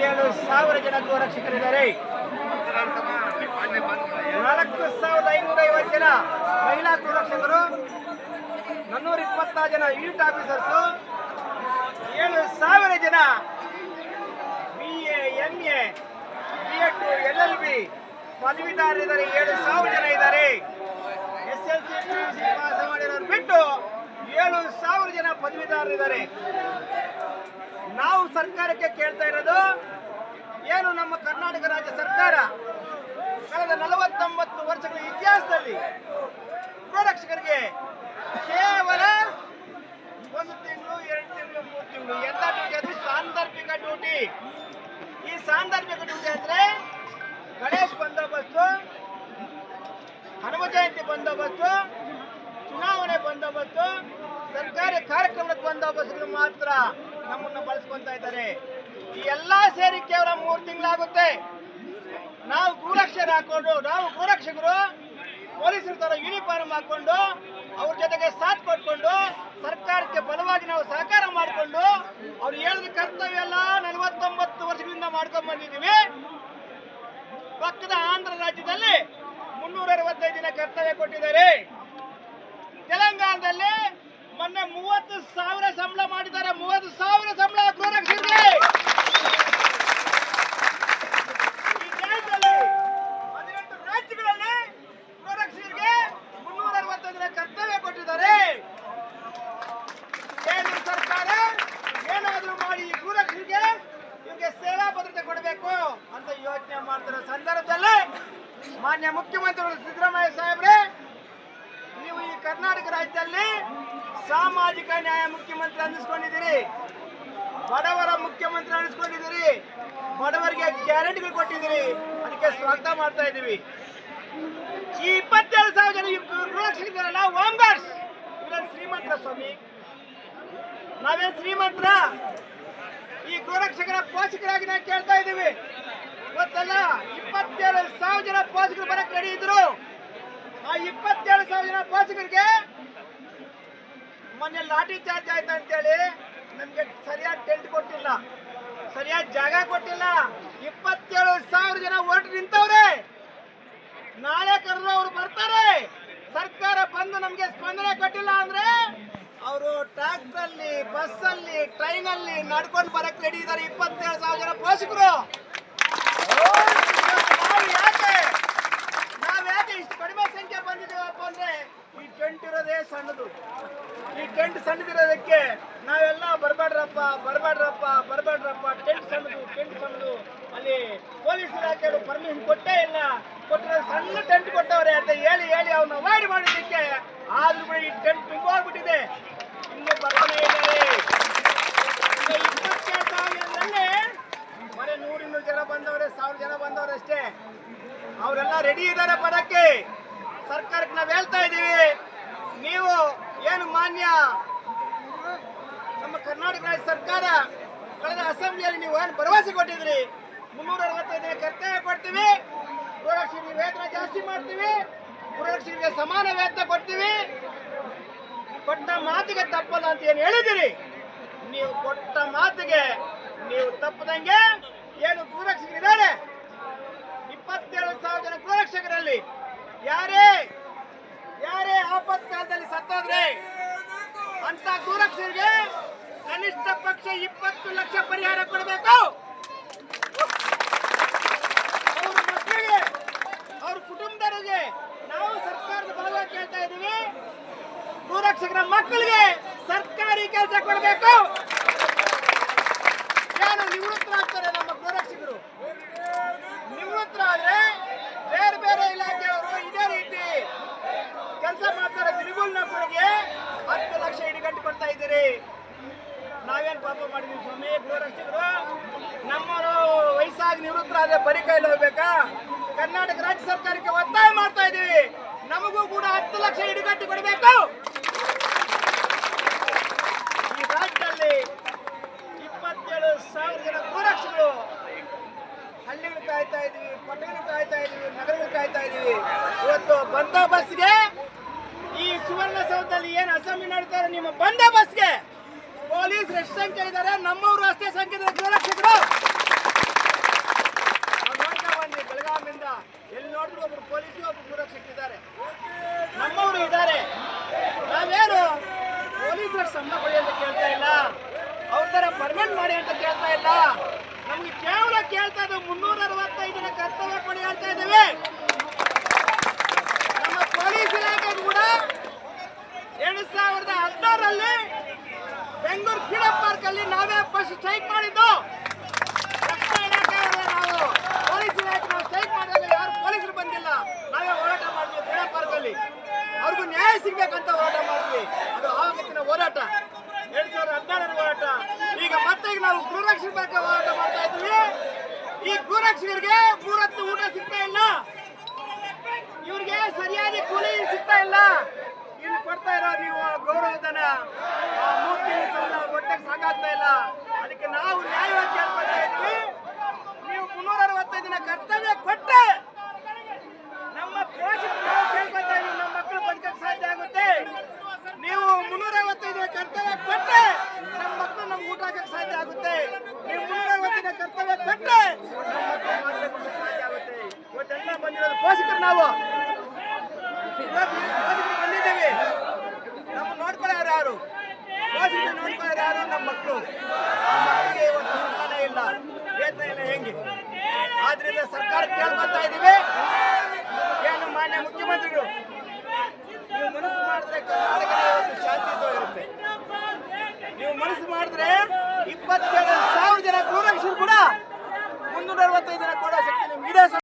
ಇಪ್ಪತ್ತೇಳು ಸಾವಿರ ಜನ ಗೋರಕ್ಷಕರಿದ್ದಾರೆ ನಾಲ್ಕು ಸಾವಿರದ ಐನೂರ ಐವತ್ತು ಜನ ಮಹಿಳಾ ಗೋರಕ್ಷಕರು ನಾನ್ನೂರ ಇಪ್ಪತ್ತಾರು ಜನ ಯೂನಿಟ್ ಆಫೀಸರ್ಸು, ಏಳು ಸಾವಿರ ಜನ B A M A B Ed L L B ಪದವಿದಾರರಿದ್ದಾರೆ ಏಳು ಸಾವಿರ ಜನ ಇದ್ದಾರೆ. ಎಸ್ ಎಲ್ ಸಿ ಪಾಸ್ ಮಾಡಿರೋರು ಬಿಟ್ಟು ಏಳು ಸಾವಿರ ಜನ ಪದವೀಧರರಿದ್ದಾರೆ. ನಾವು ಸರ್ಕಾರಕ್ಕೆ ಕೇಳ್ತಾ ಇರೋದು, ಏನು ನಮ್ಮ ಕರ್ನಾಟಕ ರಾಜ್ಯ ಸರ್ಕಾರ ಕಳೆದ ನಲವತ್ತೊಂಬತ್ತು ವರ್ಷಗಳ ಇತಿಹಾಸದಲ್ಲಿ ಪ್ರೋರಕ್ಷಕರಿಗೆ ಕೇವಲ ಒಂದು ತಿಂಗಳು, ಎರಡು ತಿಂಗಳು, ಮೂರು ತಿಂಗಳು ಎಲ್ಲ ಡ್ಯೂಟಿ ಸಾಂದರ್ಭಿಕ ಡ್ಯೂಟಿ ಈ ಸಾಂದರ್ಭಿಕ ಡ್ಯೂಟಿ ಅಂದ್ರೆ ಗಣೇಶ್ ಬಂದೋಬಸ್ತು, ಹನುಮ ಜಯಂತಿ ಬಂದೋಬಸ್ತು, ಚುನಾವಣೆ ಬಂದೋಬಸ್ತು, ಸರ್ಕಾರಿ ಕಾರ್ಯಕ್ರಮದ ಬಂದೋಬಸ್ತುಗಳು ಮಾತ್ರ. ನಮ್ಮನ್ನ ಬಳಸ್ಕೊಂತ ಇದ್ದಾರೆ. ಈ ಎಲ್ಲಾ ಸೇರಿ ಕೇವಲ ಮೂರು ತಿಂಗಳಾಗುತ್ತೆ. ನಾವು ಗೋರಕ್ಷರ ಹಾಕೊಂಡು ನಾವು ಗೋರಕ್ಷಕರು ಪೊಲೀಸರ ತರ ಯೂನಿಫಾರ್ಮ್ ಹಾಕೊಂಡು ಅವ್ರ ಜೊತೆಗೆ ಸಾಥ್ ಕೊಟ್ಕೊಂಡು, ಸರ್ಕಾರಕ್ಕೆ ಬಲವಾಗಿ ನಾವು ಸಹಕಾರ ಮಾಡಿಕೊಂಡು, ಅವ್ರು ಹೇಳಿದ ಕರ್ತವ್ಯ ಎಲ್ಲ ನಲವತ್ತೊಂಬತ್ತು ವರ್ಷಗಳಿಂದ ಮಾಡ್ಕೊಂಡ್ ಬಂದಿದ್ದೀವಿ. ಪಕ್ಕದ ಆಂಧ್ರ ರಾಜ್ಯದಲ್ಲಿ ಮುನ್ನೂರ ಅರವತ್ತೈದು ದಿನ ಕರ್ತವ್ಯ ಕೊಟ್ಟಿದ್ದಾರೆ. ತೆಲಂಗಾಣದಲ್ಲಿ ಮೊನ್ನೆ ಮೂವತ್ತು ಸಾವಿರ ಸಂಬಳ ಮಾಡಿದ್ದಾರೆ. ಮೂವತ್ತು ಸಾವಿರ ಸಂಬಳ ಗೋರಕ್ಷರಿಗೆ ಈ ದೇಶದಲ್ಲಿ ಹದಿನೆಂಟು ರಾಜ್ಯಗಳಲ್ಲಿ ಗೋರಕ್ಷರಿಗೆ ಮುನ್ನೂರ ಅರವತ್ತೈದು ದಿನ ಕರ್ತವ್ಯ ಕೊಟ್ಟಿದ್ದಾರೆ ಕೇಂದ್ರ ಸರ್ಕಾರ ಏನಾದರೂ ಮಾಡಿ ಈ ಗೋರಕ್ಷರಿಗೆ ಇವ್ರಿಗೆ ಸೇವಾ ಭದ್ರತೆ ಕೊಡಬೇಕು ಅಂತ ಯೋಚನೆ ಮಾಡ್ತಿರೋ ಸಂದರ್ಭದಲ್ಲಿ ಮಾನ್ಯ ಮುಖ್ಯಮಂತ್ರಿಗಳು ಸಿದ್ದರಾಮಯ್ಯ ಸಾಹೇಬ್ರೆ, ನೀವು ಈ ಕರ್ನಾಟಕ ರಾಜ್ಯದಲ್ಲಿ ಸಾಮಾಜಿಕ ನ್ಯಾಯ ಮುಖ್ಯಮಂತ್ರಿ ಅನ್ನಿಸ್ಕೊಂಡಿದ್ದೀರಿ. ಬಡವರ ಮುಖ್ಯಮಂತ್ರಿ ಅನ್ನಿಸ್ಕೊಂಡಿದ್ದೀರಿ. ಬಡವರಿಗೆ ಗ್ಯಾರಂಟಿಗಳು ಕೊಟ್ಟಿದ್ದೀರಿ. ಅದಕ್ಕೆ ಸ್ವಾಗತ ಮಾಡ್ತಾ ಇದ್ದೀವಿ. ಇಪ್ಪತ್ತೇಳು ಸಾವಿರ ಜನ ಗೃಹರಕ್ಷಕರಲ್ಲ ಹೋಮ್ ಗಾರ್ಡ್ಸ್ ಇವರಲ್ಲಿ ಶ್ರೀಮಂತರ ಸ್ವಾಮಿ. ನಾವೇನು ಶ್ರೀಮಂತರ? ಈ ಗೋರಕ್ಷಕರ ಪೋಷಕರಾಗಿ ನಾವು ಕೇಳ್ತಾ ಇದ್ದೀವಿ. ಗೊತ್ತಲ್ಲ, ಇಪ್ಪತ್ತೇಳು ಸಾವಿರ ಜನ ಪೋಷಕರು ಬರಕ್ ರೆಡಿ ಇದ್ರು. ಆ ಇಪ್ಪತ್ತೇಳು ಸಾವಿರ ಜನ ಪೋಷಕರಿಗೆ ಮೊನ್ನೆ ಲಾಠಿ ಚಾರ್ಜ್ ಆಯ್ತು ಅಂತೇಳಿ ನಮ್ಗೆ ಸರಿಯಾದ ಟೆಂಟ್ ಕೊಟ್ಟಿಲ್ಲ. ಸರಿಯಾದ ಜಾಗ ಕೊಟ್ಟಿಲ್ಲ. ಇಪ್ಪತ್ತೇಳು ಸಾವಿರ ಜನ ಓಟ್ ನಿಂತವ್ರೆ. ನಾಳೆ ಕರೆದು ಅವ್ರು ಬರ್ತಾರೆ. ಸರ್ಕಾರ ಬಂದು ನಮ್ಗೆ ಸ್ಪಂದನೆ ಕೊಟ್ಟಿಲ್ಲ ಅಂದ್ರೆ ಅವರು ಟ್ರ್ಯಾಕ್ಟ್ರಲ್ಲಿ ಬಸ್ಸಲ್ಲಿ, ಟ್ರೈನಲ್ಲಿ ನಡ್ಕೊಂಡು ಬರಕ್ ರೆಡಿ ಇದ್ದಾರೆ ಇಪ್ಪತ್ತೇಳು ಸಾವಿರ ಜನ ಪೋಷಕರು. ಯಾಕೆ ನಾವ್ ಯಾಕೆ ಇಷ್ಟು ಕಡಿಮೆ ಸಂಖ್ಯೆ ಬಂದಿದ್ದೀವಪ್ಪ ಅಂದ್ರೆ ಈ ಟೆಂಟ್ ಇರೋದೇ ಸಣ್ಣದು. ಈ ಟೆಂಟ್ ಸಣ್ಣದಿರೋದಕ್ಕೆ ನಾವೆಲ್ಲ ಬರಬೇಡ್ರಪ್ಪ ಬರಬೇಡ್ರಪ್ಪ ಬರಬೇಡ್ರಪ್ಪ. ಟೆಂಟ್ ಸಣ್ಣದು ಟೆಂಟ್ ಸಣ್ಣದು. ಅಲ್ಲಿ ಪೊಲೀಸ್ ಇಲಾಖೆಯವರು ಪರ್ಮಿಷನ್ ಕೊಟ್ಟೇ ಇಲ್ಲ. ಕೊಟ್ಟರೆ ಸಣ್ಣ ಟೆಂಟ್ ಕೊಟ್ಟವ್ರೆ ಅಂತ ಹೇಳಿ ಹೇಳಿ ಅವ್ನ ಅವಾಯ್ಡ್ ಮಾಡಿದ್ದಕ್ಕೆ ಆದ್ರೂ ಕೂಡ ಈ ಟೆಂಟ್ ತುಂಬೋಗ್ಬಿಟ್ಟಿದೆ ಇನ್ನು ಬರ್ತಾನೆ ಇದ್ದಾರೆ. ಈಗ ಇಪ್ಪತ್ತೇಳು ಮನೆ ನೂರಿನ್ನೂರು ಜನ ಬಂದವ್ರೆ, ಸಾವಿರ ಜನ ಬಂದವರಷ್ಟೇ ಅವರೆಲ್ಲ ರೆಡಿ ಇದ್ದಾರೆ ಬರಕ್ಕೆ ಸರ್ಕಾರಕ್ಕೆ ನಾವು ಹೇಳ್ತಾ ಇದ್ದೀವಿ. ನೀವು ಏನು ಮಾನ್ಯ ನಮ್ಮ ಕರ್ನಾಟಕ ರಾಜ್ಯ ಸರ್ಕಾರ ಕಳೆದ ಅಸೆಂಬ್ಲಿಯಲ್ಲಿ ನೀವು ಏನು ಭರವಸೆ ಕೊಟ್ಟಿದ್ರಿ? ಮುನ್ನೂರ ಅರವತ್ತೈದು ಕರ್ತವ್ಯ ಕೊಡ್ತೀವಿ ಗೃಹರಕ್ಷಕರಿಗೆ ವೇತನ ಜಾಸ್ತಿ ಮಾಡ್ತೀವಿ. ಗೃಹರಕ್ಷಕರಿಗೆ ಸಮಾನ ವೇತನ ಕೊಡ್ತೀವಿ. ಕೊಟ್ಟ ಮಾತಿಗೆ ತಪ್ಪಲ್ಲ ಅಂತ ಏನು ಹೇಳಿದಿರಿ ನೀವು ಕೊಟ್ಟ ಮಾತಿಗೆ ನೀವು ತಪ್ಪದಂಗೆ ಏನು ಗೃಹರಕ್ಷಕರಿದ್ದಾರೆ ಇಪ್ಪತ್ತೇಳು ಸಾವಿರ ಜನ ಗೃಹರಕ್ಷಕರಲ್ಲಿ ಯಾರೇ ಯಾರೇ ಆಪತ್ಕಾಲದಲ್ಲಿ ಸತ್ತೋದ್ರೆ ಅಂತ ಗೃಹರಕ್ಷಕರಿಗೆ ಕನಿಷ್ಠ ಪಕ್ಷ ಇಪ್ಪತ್ತು ಲಕ್ಷ ಪರಿಹಾರ ಕೊಡಬೇಕು ಅವ್ರ ಮಕ್ಕಳಿಗೆ ಅವ್ರ ಕುಟುಂಬದವರಿಗೆ ನಾವು ಸರ್ಕಾರದ ಬಲವಾಗಿ ಕೇಳ್ತಾ ಇದ್ದೀವಿ ಗೃಹರಕ್ಷಕರ ಮಕ್ಕಳಿಗೆ ಸರ್ಕಾರಿ ಕೆಲಸ ಕೊಡಬೇಕು. ಏನು ನಿವೃತ್ತರಾಗ್ತಾರೆ ನಮ್ಮ ಗೃಹರಕ್ಷಕರು ನಿವೃತ್ತರಾದ್ರೆ ಬೇರೆ ಬೇರೆ ಇಲಾಖೆಯವರು ಇದೇ ರೀತಿ ಕೆಲಸ ಮಾಡ್ತಾರೆ. ತ್ರಿಗುಲ್ ನೌಕರಿಗೆ ಹತ್ತು ಲಕ್ಷ ಇಡಿಗಟ್ಟು ಕೊಡ್ತಾ ಇದ್ದೀರಿ. ನಾವೇನ್ ಪಾಪ ಮಾಡಿದೀವಿ ಸ್ವಾಮಿ ಗೃಹರಕ್ಷಕರು ನಮ್ಮವರು ವಯಸ್ಸಾಗಿ ನಿವೃತ್ತರಾದ್ರೆ ಬರೀ ಕೈಲಿ ಹೋಗ್ಬೇಕಾ? ಕರ್ನಾಟಕ ರಾಜ್ಯ ಸರ್ಕಾರಕ್ಕೆ ಒತ್ತಾಯ ಮಾಡ್ತಾ ಇದೀವಿ ನಮಗೂ ಕೂಡ ಹತ್ತು ಲಕ್ಷ ಇಡಿಗಟ್ಟು ಕೊಡಬೇಕು. ವಿಧಾನಸೌಧದಲ್ಲಿ ಏನ್ ಅಸೆಂಬ್ಲಿ ನಡೀತಾರೆ ನಿಮ್ಮ ಬಂದ ಬಸ್ಗೆ? ಪೊಲೀಸ್ ಎಷ್ಟು ಸಂಖ್ಯೆ ಇದ್ದಾರೆ ನಮ್ಮವರು ಅಷ್ಟೇ ಸಂಖ್ಯೆ ಗೃಹರಕ್ಷಕರು ಬನ್ನಿ ಬೆಳಗಾವಿಯಿಂದ. ಎಲ್ಲಿ ನೋಡಿದ್ರು ಒಬ್ರು ಪೊಲೀಸ್, ಒಬ್ರು ಗೃಹರಕ್ಷಕರು ಇದ್ದಾರೆ. ನಮ್ಮವರು ಇದ್ದಾರೆ. ನಾವೇನು ಪೊಲೀಸರ ಸಂಬಳ ಕೊಡಿ ಅಂತ ಕೇಳ್ತಾ ಇಲ್ಲ. ಅವ್ರ ತರ ಪರ್ಮೆಂಟ್ ಮಾಡಿ ಅಂತ ಕೇಳ್ತಾ ಇಲ್ಲ. ನಮ್ಗೆ ಕೇವಲ ಕೇಳ್ತಾ ಇದ್ದ ಮುನ್ನೂರ ಅರವತ್ತೈದನ ಕರ್ತವ್ಯ ಕೊಡಿ ಹೇಳ್ತಾ ಇದ್ದೇವೆ. ಹೋರಾಟ ಮಾಡ್ತಾ ಇದ್ವಿ. ಈ ಗೋರಕ್ಷಕರಿಗೆ ಮೂರತ್ತು ಊಟ ಸಿಗ್ತಾ ಇಲ್ಲ. ಇವ್ರಿಗೆ ಸರಿಯಾದ ಕೂಲಿ ಸಿಗ್ತಾ ಇಲ್ಲ. ಇಲ್ಲಿ ಕೊಡ್ತಾ ಇರೋ ನೀವು ಗೌರವಧನ ಮೂರು ತಿಂಗಳು ಹೊಟ್ಟೆಗೆ Filho!